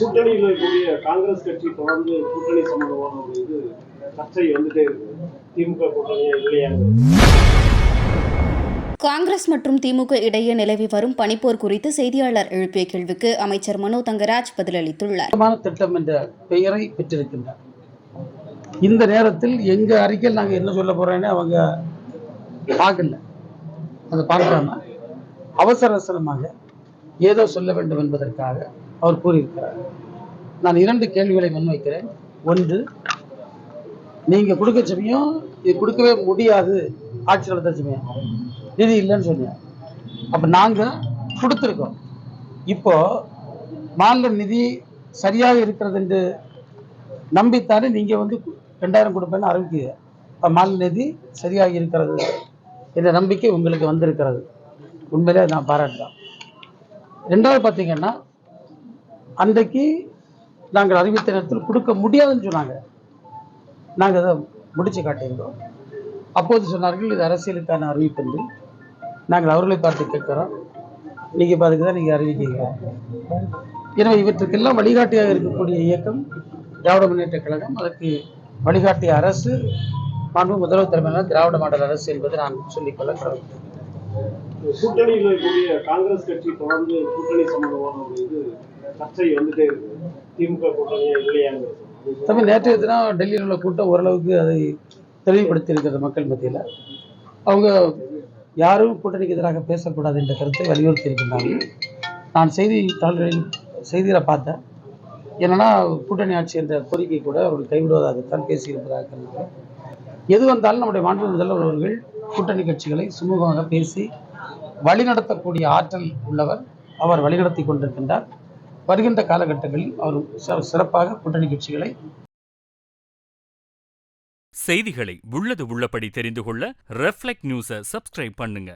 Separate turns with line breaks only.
கூட்டணியில் இருக்கக்கூடிய காங்கிரஸ் கட்சி தொடர்ந்து கூட்டணி சம்பந்தமான ஒரு இது சர்ச்சை வந்துட்டே இருக்கு. திமுக கூட்டணியா இல்லையாங்க
காங்கிரஸ் மற்றும் திமுக இடையே நிலவி வரும் பனிப்போர் குறித்து செய்தியாளர் எழுப்பிய கேள்விக்கு அமைச்சர் மனோ தங்கராஜ் பதிலளித்துள்ளார்.
திட்டம் என்ற பெயரை பெற்றிருக்கின்றார். இந்த நேரத்தில் எங்க அறிக்கையில் நாங்க என்ன சொல்ல போறோன்னு அவங்க பார்க்கல. அதை பார்க்காம அவசர அவசரமாக ஏதோ சொல்ல வேண்டும் என்பதற்காக அவர் கூறியிருக்கிறார். நான் இரண்டு கேள்விகளை முன்வைக்கிறேன். ஒன்று நீங்கள் கொடுக்க சமயம் இது கொடுக்கவே முடியாது. ஆட்சி நடத்த சமயம் நிதி இல்லைன்னு சொன்னீங்க. அப்போ நாங்கள் கொடுத்துருக்கோம். இப்போ மாநில நிதி சரியாக இருக்கிறது என்று நம்பித்தானே நீங்கள் வந்து ரெண்டாயிரம் கொடுப்பேன்னு அறிவிக்கிறீங்க. இப்போ மாநில நிதி சரியாக இருக்கிறது என்ற நம்பிக்கை உங்களுக்கு வந்திருக்கிறது. உண்மையிலே நான் பாராட்டுதான் ரெண்டாவது பார்த்தீங்கன்னா அன்றைக்கு நாங்கள் அறிவித்த நேரத்தில் கொடுக்க முடியாதுன்னு சொன்னாங்க. நாங்கள் அதை முடிச்சு காட்டியிருந்தோம். அப்போது சொன்னார்கள் இது அரசியலுக்கான அறிவிப்பு என்று நாங்கள் அவர்களை பார்த்து கேட்கிறோம். நீங்கள் பார்த்துக்கு தான் நீங்கள் அறிவிக்கிறீங்க. எனவே இவற்றுக்கெல்லாம் வழிகாட்டியாக இருக்கக்கூடிய இயக்கம் திராவிட முன்னேற்ற கழகம் அதற்கு வழிகாட்டிய அரசு மாண்பு முதல்வர் தலைமையிலான திராவிட மாடல் அரசு என்பதை நான் சொல்லிக்கொள்ள கடவுள்.
கூட்டணியில் இருக்கக்கூடிய காங்கிரஸ் கட்சி தொடர்ந்து கூட்டணி சம்பந்தமான ஒரு இது சர்ச்சை வந்துட்டே இருக்கு. திமுக கூட்டணியா இல்லையாங்க
தமிழ் நேற்றைய தினம் டெல்லியில் உள்ள கூட்டம் ஓரளவுக்கு அதை தெளிவுபடுத்தியிருக்கிறது மக்கள் மத்தியில். அவங்க யாரும் கூட்டணிக்கு எதிராக பேசக்கூடாது என்ற கருத்தை வலியுறுத்தி இருக்கின்றாங்க நான் செய்தி தாள்களில் செய்திகளை பார்த்தேன். என்னன்னா கூட்டணி ஆட்சி என்ற கோரிக்கை கூட அவர்கள் கைவிடுவதாகத்தான் பேசியிருப்பதாக கருதுகிறேன். எது வந்தாலும் நம்முடைய மாநில முதல்வர் அவர்கள் கூட்டணி கட்சிகளை சுமூகமாக பேசி வழிநடத்தக்கூடிய ஆற்றல் உள்ளவர் அவர் வழிநடத்தி கொண்டிருக்கின்றார். வருகின்ற காலகட்டங்களில் அவர் சிறப்பாக கூட்டணி கட்சிகளை
செய்திகளை உள்ளது உள்ளபடி தெரிந்து கொள்ள ரெஃப்ளெக்ட் நியூஸை சப்ஸ்கிரைப் பண்ணுங்க.